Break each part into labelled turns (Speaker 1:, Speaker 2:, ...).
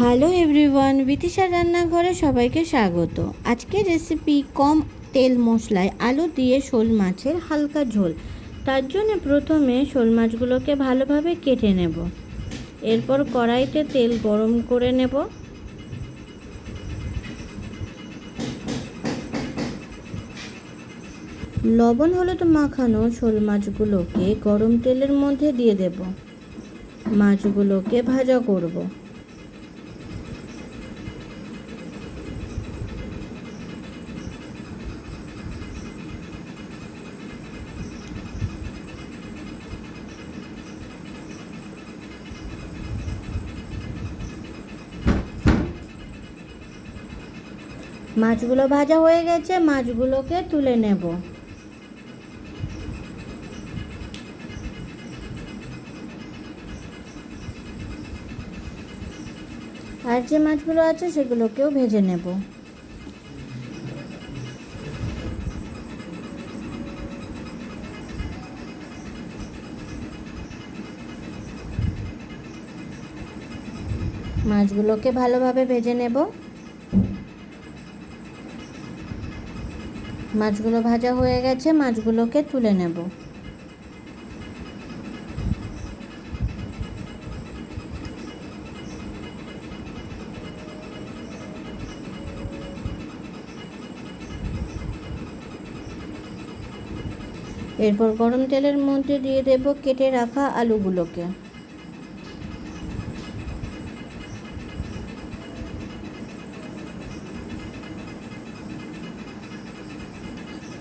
Speaker 1: Hello everyone বিতিশার রান্নাঘরে সবাইকে স্বাগত। আজকের রেসিপি কম তেল মশলায় আলু দিয়ে শোল মাছের হালকা ঝোল। তার জন্য প্রথমে শোল মাছগুলোকে ভালোভাবে কেটে নেব। এরপর কড়াইতে তেল গরম করে নেব। লবণ হলুদ মাখানো শোল মাছগুলোকে গরম তেলের মধ্যে দিয়ে দেব। মাছগুলোকে ভাজা করব। মাছগুলো ভাজা হয়ে গেছে, মাছগুলোকে তুলে নেব। আর যে মাছগুলো আছে সেগুলোকেও ভেজে নেব। মাছগুলোকে ভালোভাবে ভেজে নেব। মাছগুলো ভাজা হয়ে গেছে, মাছগুলোকে তুলে নেব। এরপর গরম তেলের মধ্যে দিয়ে দেব কেটে রাখা আলুগুলোকে।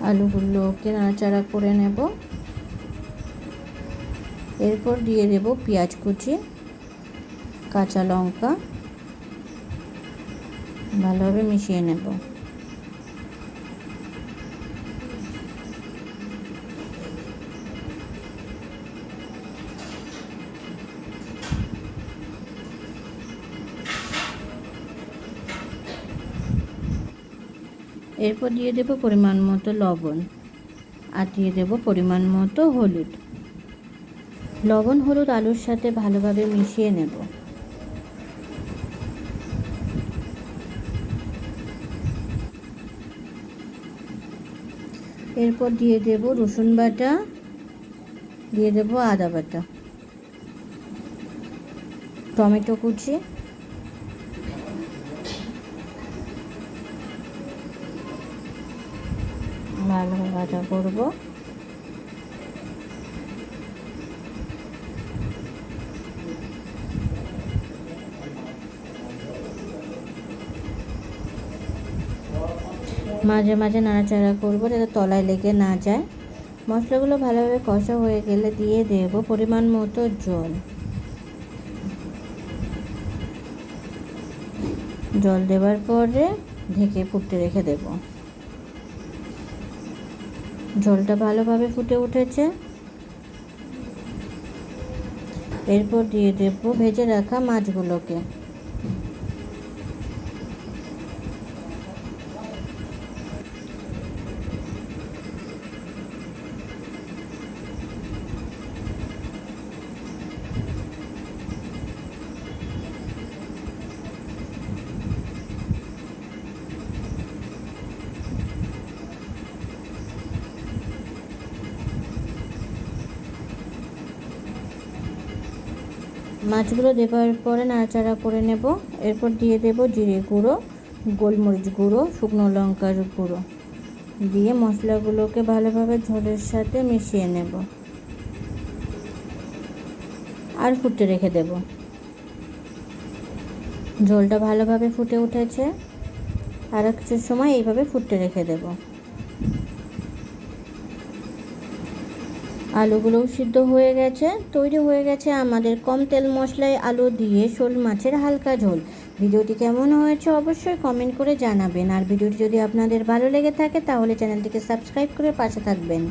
Speaker 1: আলুগুলোকে নাড়াচাড়া করে নেব। এরপর দিয়ে দেব পেঁয়াজ কুচি কাঁচা লঙ্কা। ভালোভাবে মিশিয়ে নেব। এরপর দিয়ে দেব পরিমাণ মতো লবণ আর দিয়ে দেব পরিমাণ মতো হলুদ। লবণ, হলুদ, আলুর সাথে ভালোভাবে মিশিয়ে নেব। এরপর দিয়ে দেব রসুন বাটা, দিয়ে দেব আদা বাটা, টমেটো কুচি। ভাজা করব। মাঝে মাঝে নাড়াচাড়া করব যাতে তলায় লেগে না যায়। মশলাগুলো ভালোভাবে কষা হয়ে গেলে দিয়ে দেব পরিমাণ মতো জল। জল দেওয়ার পরে ঢেকে ফুটতে রেখে দেবো। ঝোলটা ভালোভাবে ফুটে উঠেছে। এরপর দিয়ে দেব ভেজে রাখা মাছগুলোকে। মাছগুলো দেওয়ার পরে নাড়াচাড়া করে নেব। এরপর দিয়ে দেব জিরে গুঁড়ো, গোলমরিচ গুঁড়ো, শুকনো লঙ্কার গুঁড়ো। দিয়ে মশলাগুলোকে ভালোভাবে ঝোলের সাথে মিশিয়ে নেব। আর ফুটতে রেখে দেব। ঝোলটা ভালোভাবে ফুটে উঠেছে। আর কিছু সময় এইভাবে ফুটতে রেখে দেবো। আলুগুলোও সিদ্ধ হয়ে গেছে। তৈরি হয়ে গেছে আমাদের কম তেল মশলায় আলু দিয়ে শোল মাছের হালকা ঝোল। ভিডিওটি কেমন হয়েছে অবশ্যই কমেন্ট করে জানাবেন। আর ভিডিওটি যদি আপনাদের ভালো লেগে থাকে তাহলে চ্যানেলটিকে সাবস্ক্রাইব করে পাশে থাকবেন।